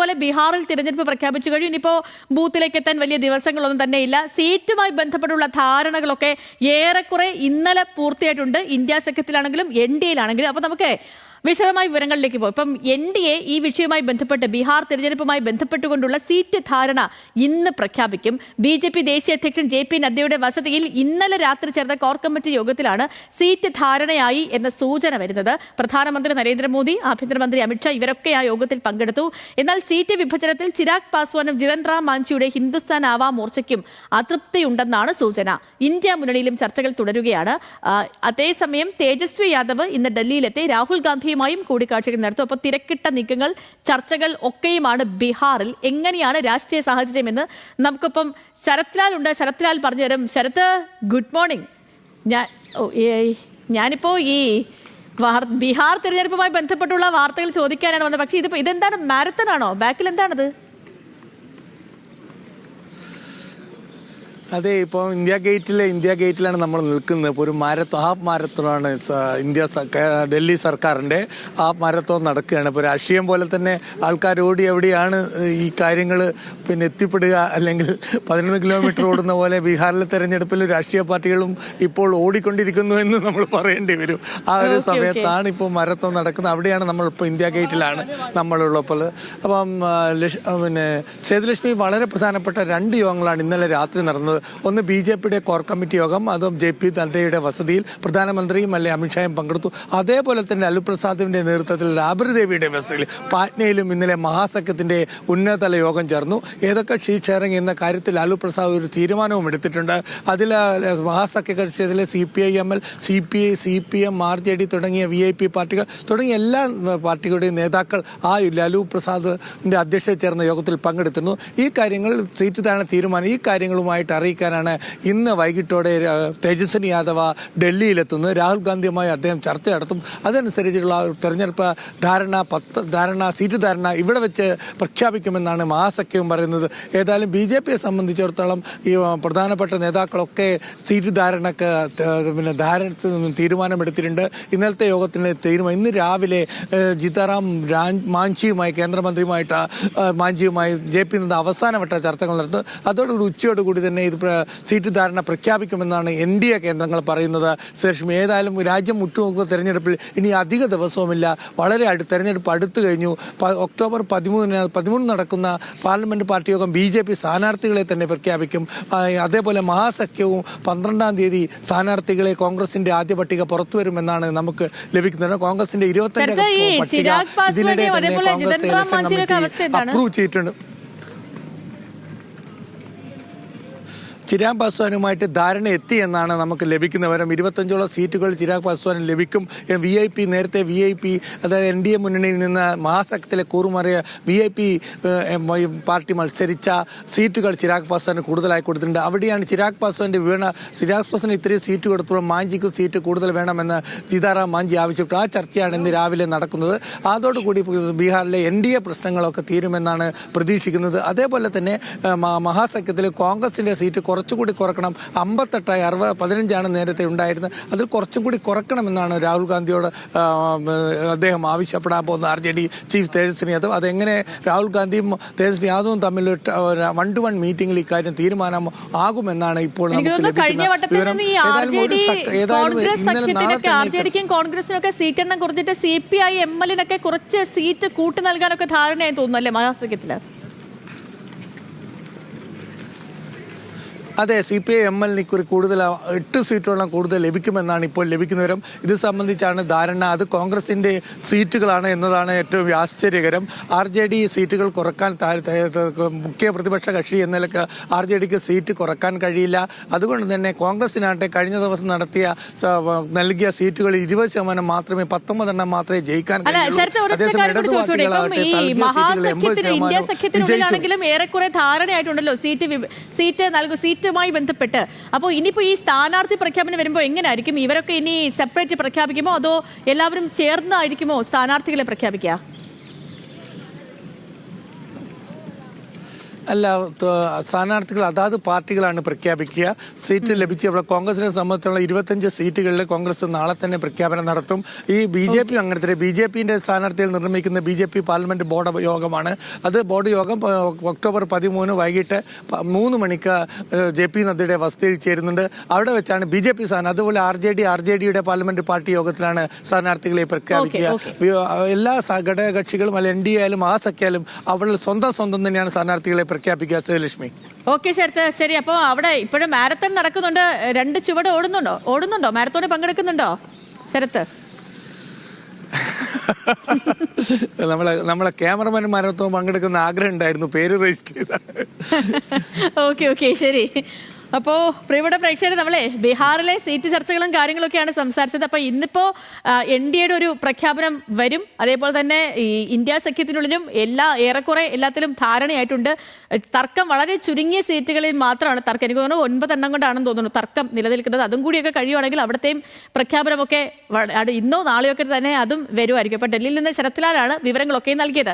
പോലെ ബീഹാറിൽ തിരഞ്ഞെടുപ്പ് പ്രഖ്യാപിച്ചു കഴിഞ്ഞു. ഇനിയിപ്പോ ബൂത്തിലേക്ക് എത്താൻ വലിയ ദിവസങ്ങളൊന്നും തന്നെ ഇല്ല സീറ്റുമായി ബന്ധപ്പെട്ടുള്ള ധാരണകളൊക്കെ ഏറെക്കുറെ ഇന്നലെ പൂർത്തിയായിട്ടുണ്ട്. ഇന്ത്യ സഖ്യത്തിലാണെങ്കിലും എൻ ഡി എയിലാണെങ്കിലും. അപ്പൊ നമുക്ക് വിശദമായ വിവരങ്ങളിലേക്ക് പോകും. ഇപ്പം എൻ ഡി എ ഈ വിഷയവുമായി ബന്ധപ്പെട്ട് ബീഹാർ തിരഞ്ഞെടുപ്പുമായി ബന്ധപ്പെട്ടുകൊണ്ടുള്ള സീറ്റ് ധാരണ ഇന്ന് പ്രഖ്യാപിക്കും. ബി ജെ പി ദേശീയ അധ്യക്ഷൻ ജെ പി നദ്ദയുടെ വസതിയിൽ ഇന്നലെ രാത്രി ചേർന്ന കോർ കമ്മിറ്റി യോഗത്തിലാണ് സീറ്റ് ധാരണയായി എന്ന സൂചന വരുന്നത്. പ്രധാനമന്ത്രി നരേന്ദ്രമോദി ആഭ്യന്തരമന്ത്രി അമിത്ഷാ ഇവരൊക്കെ ആ യോഗത്തിൽ പങ്കെടുത്തു. എന്നാൽ സീറ്റ് വിഭജനത്തിൽ ചിരാഗ് പാസ്വാനും ജിതൻ റാം മാഞ്ചിയുടെ ഹിന്ദുസ്ഥാൻ ആവാ മോർച്ചയ്ക്കും അതൃപ്തിയുണ്ടെന്നാണ് സൂചന. ഇന്ത്യ മുന്നണിയിലും ചർച്ചകൾ തുടരുകയാണ്. അതേസമയം തേജസ്വി യാദവ് ഇന്ന് ഡൽഹിയിലെത്തി. രാഹുൽ ഗാന്ധിയുമായും കൂടിക്കാഴ്ചകൾ നടത്തും. അപ്പോൾ തിരക്കിട്ട നീക്കങ്ങൾ ചർച്ചകൾ ഒക്കെയുമാണ് ബീഹാറിൽ. എങ്ങനെയാണ് രാഷ്ട്രീയ സാഹചര്യം എന്ന് നമുക്കിപ്പം ശരത്ലാൽ ഉണ്ട്. ശരത്ലാൽ പറഞ്ഞു തരും. ശരത്ത് ഗുഡ് മോർണിംഗ് ഞാൻ ഞാനിപ്പോൾ ഈ ബീഹാർ തിരഞ്ഞെടുപ്പുമായി ബന്ധപ്പെട്ടുള്ള വാർത്തകൾ ചോദിക്കാനാണ് വന്നത്. പക്ഷേ ഇതിപ്പോൾ ഇതെന്താണ്? മാരത്തൺ ആണോ ബാക്കിൽ എന്താണത് അതെ ഇപ്പോൾ ഇന്ത്യ ഗേറ്റിലെ ഇന്ത്യ ഗേറ്റിലാണ് നമ്മൾ നിൽക്കുന്നത്. ഇപ്പോൾ ഒരു മാരത്തോ ഹാഫ് മാരത്തോണാണ് ഇന്ത്യ സർക്കാർ ഡൽഹി സർക്കാരിന്റെ ഹാഫ് മാരത്തോൺ നടക്കുകയാണ്. ഇപ്പോൾ രാഷ്ട്രീയം പോലെ തന്നെ ആൾക്കാർ ഓടി എവിടെയാണ് ഈ കാര്യങ്ങൾ പിന്നെ എത്തിപ്പെടുക? അല്ലെങ്കിൽ പതിനൊന്ന് കിലോമീറ്റർ ഓടുന്ന പോലെ ബീഹാറിലെ തെരഞ്ഞെടുപ്പിൽ രാഷ്ട്രീയ പാർട്ടികളും ഇപ്പോൾ ഓടിക്കൊണ്ടിരിക്കുന്നു എന്ന് നമ്മൾ പറയേണ്ടി വരും. ആ ഒരു. സമയത്താണ് ഇപ്പോൾ മാരത്തോൺ നടക്കുന്നത്. അവിടെയാണ് നമ്മൾ നമ്മളിപ്പോൾ ഇന്ത്യ ഗേറ്റിലാണ് നമ്മളുള്ളപ്പോൾ അപ്പം പിന്നെ സേതുലക്ഷ്മി വളരെ പ്രധാനപ്പെട്ട രണ്ട് യോഗങ്ങളാണ് ഇന്നലെ രാത്രി നടന്നത്. ഒന്ന് ബി ജെ പിയുടെ കോർ കമ്മിറ്റി യോഗം അതും ജെ പി നദ്ദയുടെ വസതിയിൽ പ്രധാനമന്ത്രിയും അല്ലെ അമിത്ഷായും പങ്കെടുത്തു. അതേപോലെ തന്നെ അല്ലു പ്രസാദിന്റെ നേതൃത്വത്തിൽ രാബറി ദേവിയുടെ വസതിയിൽ പാറ്റ്നയിലും ഇന്നലെ മഹാസഖ്യത്തിന്റെ ഉന്നതതല യോഗം ചേർന്നു. ഏതൊക്കെ ഷീ ഷെയറിംഗ് എന്ന കാര്യത്തിൽ ലാലു പ്രസാദ് ഒരു തീരുമാനവും എടുത്തിട്ടുണ്ട്. അതിൽ മഹാസഖ്യ കക്ഷിയതിലെ C P I M L C P I C P M R J D തുടങ്ങിയ വി ഐ പി പാർട്ടികൾ തുടങ്ങിയ എല്ലാ പാർട്ടികളുടെയും നേതാക്കൾ ആ ലാലു പ്രസാദിന്റെ അധ്യക്ഷത ചേർന്ന യോഗത്തിൽ പങ്കെടുത്തിരുന്നു. ഈ കാര്യങ്ങൾ സീറ്റ് താഴെ തീരുമാനം ഈ കാര്യങ്ങളുമായിട്ട് അറിയിക്കാനാണ് ഇന്ന് വൈകിട്ടോടെ തേജസ്വിനി യാദവ ഡൽഹിയിലെത്തുന്നത്. രാഹുൽ ഗാന്ധിയുമായി അദ്ദേഹം ചർച്ച നടത്തും. അതനുസരിച്ചുള്ള തെരഞ്ഞെടുപ്പ് ധാരണ പത്ത് ധാരണ സീറ്റ് ധാരണ ഇവിടെ വെച്ച് പ്രഖ്യാപിക്കുമെന്നാണ് മഹാസഖ്യവും പറയുന്നത്. ഏതായാലും ബി ജെ പിയെ സംബന്ധിച്ചിടത്തോളം ഈ പ്രധാനപ്പെട്ട നേതാക്കളൊക്കെ സീറ്റ് ധാരണക്ക് പിന്നെ ധാരണ തീരുമാനമെടുത്തിട്ടുണ്ട്. ഇന്നലത്തെ യോഗത്തിന് തീരുമാനം ഇന്ന് രാവിലെ ജിതാറാം മാഞ്ചിയുമായി കേന്ദ്രമന്ത്രിയുമായിട്ട് മാഞ്ചിയുമായി ജെ പി നിന്ന് അവസാനവട്ട ചർച്ചകൾ നടത്തും. അതോടുകൂടി ഉച്ചയോടുകൂടി തന്നെ ഇത് സീറ്റ് ധാരണ പ്രഖ്യാപിക്കുമെന്നാണ് എൻ ഡി എ കേന്ദ്രങ്ങൾ പറയുന്നത്. സുരക്ഷ്മി ഏതായാലും രാജ്യം ഉറ്റുനോക്കുന്ന തെരഞ്ഞെടുപ്പിൽ ഇനി അധിക ദിവസവുമില്ല. വളരെ അടുത്ത് തെരഞ്ഞെടുപ്പ് അടുത്തു കഴിഞ്ഞു. ഒക്ടോബർ പതിമൂന്നിന് പതിമൂന്ന് നടക്കുന്ന പാർലമെന്റ് പാർട്ടി യോഗം ബി ജെ പി സ്ഥാനാർത്ഥികളെ തന്നെ പ്രഖ്യാപിക്കും. അതേപോലെ മഹാസഖ്യവും പന്ത്രണ്ടാം തീയതി സ്ഥാനാർത്ഥികളെ കോൺഗ്രസിന്റെ ആദ്യ പട്ടിക പുറത്തു വരുമെന്നാണ് നമുക്ക് ലഭിക്കുന്നത്. കോൺഗ്രസിന്റെ ഇരുപത്തഞ്ച് പട്ടിക ഇതിനിടെ തന്നെ കോൺഗ്രസ് ഇലക്ഷൻ കമ്മിറ്റി അപ്രൂവ് ചെയ്തിട്ടുണ്ട്. ചിരാഗ് പാസ്വാനുമായിട്ട് ധാരണ എത്തി എന്നാണ് നമുക്ക് ലഭിക്കുന്ന വിവരം. ഇരുപത്തഞ്ചോളം സീറ്റുകൾ ചിരാഗ് പാസ്വാന് ലഭിക്കും വി ഐ പി നേരത്തെ വി ഐ പി അതായത് എൻ ഡി എ മുന്നണിയിൽ നിന്ന് മഹാസഖ്യത്തിലെ കൂറുമാറിയ വി ഐ പി പാർട്ടി മത്സരിച്ച സീറ്റുകൾ ചിരാഗ് പാസ്വാന് കൂടുതലായി കൊടുത്തിട്ടുണ്ട്. അവിടെയാണ് ചിരാഗ് പാസ്വാന്റെ വീണ ചിരാഗ് പാസ്വാന് ഇത്രയും സീറ്റ് കൊടുത്തപ്പോൾ മാഞ്ചിക്ക് സീറ്റ് കൂടുതൽ വേണമെന്ന് സീതാറാം മാഞ്ചി ആവശ്യപ്പെട്ടു. ആ ചർച്ചയാണ് ഇന്ന് രാവിലെ നടക്കുന്നത്. അതോടുകൂടി ബീഹാറിലെ എൻ ഡി എ പ്രശ്നങ്ങളൊക്കെ തീരുമെന്നാണ് പ്രതീക്ഷിക്കുന്നത്. അതേപോലെ തന്നെ മഹാസഖ്യത്തിൽ കോൺഗ്രസിന്റെ സീറ്റ് കുറച്ചുകൂടി കുറക്കണം. അമ്പത്തെട്ടായി അറുപത് പതിനഞ്ചാണ് നേരത്തെ ഉണ്ടായിരുന്നത്. അതിൽ കുറച്ചും കൂടി കുറക്കണമെന്നാണ് രാഹുൽ ഗാന്ധിയോട് അദ്ദേഹം ആവശ്യപ്പെടാൻ പോകുന്ന R J D chief Tejaswini. Yadav അതെങ്ങനെ രാഹുൽ ഗാന്ധിയും തേജസ്വിനി യാദവും തമ്മിൽ വൺ ടു വൺ മീറ്റിംഗിൽ ഇക്കാര്യം തീരുമാനം ആകുമെന്നാണ് ഇപ്പോൾ കോൺഗ്രസിനൊക്കെ സീറ്റെണ്ണം കുറച്ചിട്ട് സി പി ഐ എം എല്ലിനൊക്കെ കുറച്ച് സീറ്റ് കൂട്ടി നൽകാനൊക്കെ ധാരണയായി തോന്നുന്നു അല്ലേ മഹാസഖ്യത്തിൽ? അതെ C P I M L ഇക്കുറി കൂടുതൽ എട്ട് സീറ്റോളം കൂടുതൽ ലഭിക്കുമെന്നാണ് ഇപ്പോൾ ലഭിക്കുന്ന വിവരം. ഇത് സംബന്ധിച്ചാണ് ധാരണ. അത് കോൺഗ്രസിന്റെ സീറ്റുകളാണ് എന്നതാണ് ഏറ്റവും ആശ്ചര്യകരം. ആർ ജെ ഡി സീറ്റുകൾ കുറയ്ക്കാൻ മുഖ്യ പ്രതിപക്ഷ കക്ഷി എന്ന നിലയ്ക്ക് ആർ ജെ ഡിക്ക് സീറ്റ് കുറയ്ക്കാൻ കഴിയില്ല. അതുകൊണ്ട് തന്നെ കോൺഗ്രസിനാട്ടെ കഴിഞ്ഞ ദിവസം നടത്തിയ നൽകിയ സീറ്റുകൾ ഇരുപത് ശതമാനം മാത്രമേ പത്തൊമ്പതെണ്ണം മാത്രമേ ജയിക്കാൻ അതേസമയം ഏറെക്കുറെ ധാരണയായിട്ടുണ്ടല്ലോ. സീറ്റ് സീറ്റ് നൽകും സീറ്റുമായി ബന്ധപ്പെട്ട്. അപ്പോൾ ഇനിയിപ്പോൾ ഈ സ്ഥാനാർത്ഥി പ്രഖ്യാപനം വരുമ്പോൾ എങ്ങനെയായിരിക്കും ഇവരൊക്കെ ഇനി സെപ്പറേറ്റ് പ്രഖ്യാപിക്കുമോ? അതോ എല്ലാവരും ചേർന്നായിരിക്കുമോ സ്ഥാനാർത്ഥികളെ പ്രഖ്യാപിക്കുക? അല്ല സ്ഥാനാർത്ഥികൾ അതാത് പാർട്ടികളാണ് പ്രഖ്യാപിക്കുക. സീറ്റ് ലഭിച്ച ഇവിടെ കോൺഗ്രസിനെ സംബന്ധിച്ചുള്ള ഇരുപത്തഞ്ച് സീറ്റുകളിൽ കോൺഗ്രസ് നാളെ തന്നെ പ്രഖ്യാപനം നടത്തും. ഈ ബി ജെ പി അങ്ങനെ തന്നെ ബി ജെ പിന്റെ സ്ഥാനാർത്ഥികൾ നിർണയിക്കുന്ന B J P parliament board യോഗമാണ്. അത് ബോർഡ് യോഗം ഒക്ടോബർ പതിമൂന്ന് വൈകിട്ട് മൂന്ന് മണിക്ക് ജെ പി നദ്ദയുടെ വസതിയിൽ ചേരുന്നുണ്ട്. അവിടെ വെച്ചാണ് ബി ജെ പി സ്ഥാനം. അതുപോലെ R J D R J ഡിയുടെ പാർലമെന്റ് പാർട്ടി യോഗത്തിലാണ് സ്ഥാനാർത്ഥികളെ പ്രഖ്യാപിക്കുക. എല്ലാ ഘടകകക്ഷികളും അല്ല എൻ ഡി എ ആയാലും ആ സഖ്യാലും അവരുടെ സ്വന്തം സ്വന്തം തന്നെയാണ് സ്ഥാനാർത്ഥികളെ പ്രഖ്യാപിക്കുക സേലക്ഷ്മി ഓക്കെ ശരത്ത് ശരി. അപ്പോൾ അവിടെ ഇപ്പോഴും മാരത്തൺ നടക്കുന്നുണ്ട്. രണ്ട് ചുവട് ഓടുന്നുണ്ടോ? ഓടുന്നുണ്ടോ? മാരത്തോണിൽ പങ്കെടുക്കുന്നുണ്ടോ? ശരത്ത്. നമ്മളെ നമ്മളെ ക്യാമറമാൻമാരൊന്നും പങ്കെടുക്കുന്ന ആഗ്രഹം ഉണ്ടായിരുന്നു. പേര് രജിസ്റ്റർ ചെയ്താണ് ഓക്കെ ഓക്കെ. ശരി. അപ്പോൾ പ്രിയപ്പെട്ട പ്രേക്ഷകർ നമ്മളെ ബീഹാറിലെ സീറ്റ് ചർച്ചകളും കാര്യങ്ങളൊക്കെയാണ് സംസാരിച്ചത്. അപ്പോൾ ഇന്നിപ്പോൾ എൻ ഡി എയുടെ ഒരു പ്രഖ്യാപനം വരും. അതേപോലെ തന്നെ ഈ ഇന്ത്യ സഖ്യത്തിനുള്ളിലും എല്ലാ ഏറെക്കുറെ എല്ലാത്തിലും ധാരണയായിട്ടുണ്ട്. തർക്കം വളരെ ചുരുങ്ങിയ സീറ്റുകളിൽ മാത്രമാണ് തർക്കം. എനിക്ക് തോന്നുന്നു ഒൻപതെണ്ണം കൊണ്ടാണെന്ന് തോന്നുന്നു തർക്കം നിലനിൽക്കുന്നത്. അതും കൂടിയൊക്കെ കഴിയുവാണെങ്കിൽ അവിടുത്തെയും പ്രഖ്യാപനമൊക്കെ ഇന്നോ നാളെയൊക്കെ തന്നെ അതും വരുമായിരിക്കും. അപ്പോൾ ഡൽഹിയിൽ നിന്ന് ശരത്ലാലാണ് വിവരങ്ങളൊക്കെ നൽകിയത്.